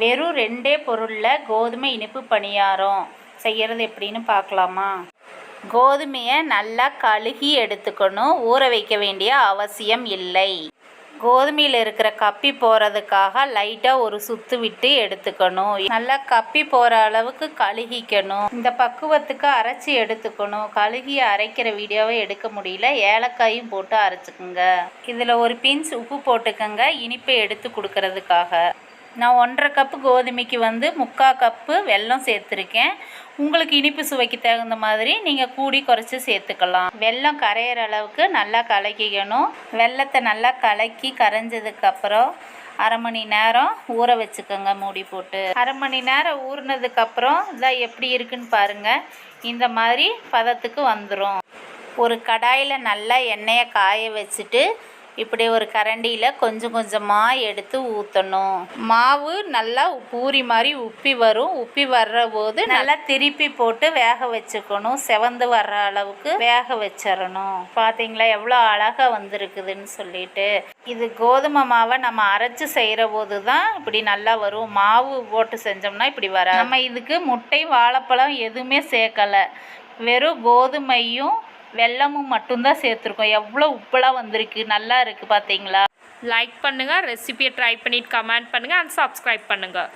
வெறும் ரெண்டே பொருளில் கோதுமை இனிப்பு பணியாரம். செய்கிறது எப்படின்னு பார்க்கலாமா? கோதுமையை நல்லா கழுகி எடுத்துக்கணும். ஊற வைக்க வேண்டிய அவசியம் இல்லை. கோதுமையில் இருக்கிற கப்பி போகிறதுக்காக லைட்டாக ஒரு சுத்து விட்டு எடுத்துக்கணும். நல்லா கப்பி போகிற அளவுக்கு கழுகிக்கணும். இந்த பக்குவத்துக்கு அரைச்சி எடுத்துக்கணும். கழுகி அரைக்கிற வீடியோவை எடுக்க முடியல. ஏலக்காயும் போட்டு அரைச்சிக்குங்க. இதில் ஒரு பிஞ்ச் உப்பு போட்டுக்கோங்க. இனிப்பை எடுத்து கொடுக்கறதுக்காக. நான் ஒன்றரை கப்பு கோதுமைக்கு வந்து முக்கால் கப்பு வெல்லம் சேர்த்துருக்கேன். உங்களுக்கு இனிப்பு சுவைக்கு தகுந்த மாதிரி நீங்கள் கூடி குறைச்சி சேர்த்துக்கலாம். வெல்லம் கரையிற அளவுக்கு நல்லா கலக்கிக்கணும். வெல்லத்தை நல்லா கலக்கி கரைஞ்சதுக்கப்புறம் அரை மணி நேரம் ஊற வச்சுக்கோங்க மூடி போட்டு. அரை மணி நேரம் ஊறினதுக்கப்புறம் இதான் எப்படி இருக்குன்னு பாருங்கள் இந்த மாதிரி பதத்துக்கு வந்துடும் ஒரு கடாயில் நல்லா எண்ணெயை காய வச்சுட்டு இப்படி ஒரு கரண்டியில் கொஞ்சம் கொஞ்சமாக எடுத்து ஊற்றணும் மாவு நல்லா பூரி மாதிரி உப்பி வரும். உப்பி வர்ற போது நல்லா திருப்பி போட்டு வேக வச்சுக்கணும். செவந்து வர்ற அளவுக்கு வேக வச்சிடணும். பார்த்தீங்களா எவ்வளோ அழகாக வந்திருக்குதுன்னு சொல்லிட்டு. இது கோதுமை மாவை நம்ம அரைச்சி செய்கிற போது தான் இப்படி நல்லா வரும். மாவு போட்டு செஞ்சோம்னா இப்படி வராது. நம்ம இதுக்கு முட்டை வாழைப்பழம் எதுவுமே சேர்க்கலை. வெறும் கோதுமையும் வெல்லமும் மட்டும்தான் சேர்த்துருக்கோம். எவ்வளோ உப்பெல்லாம் வந்திருக்கு நல்லா இருக்குது பார்த்தீங்களா லைக் பண்ணுங்கள் ரெசிபியை ட்ரை பண்ணிட்டு கமெண்ட் பண்ணுங்கள் அண்ட் சப்ஸ்கிரைப் பண்ணுங்கள்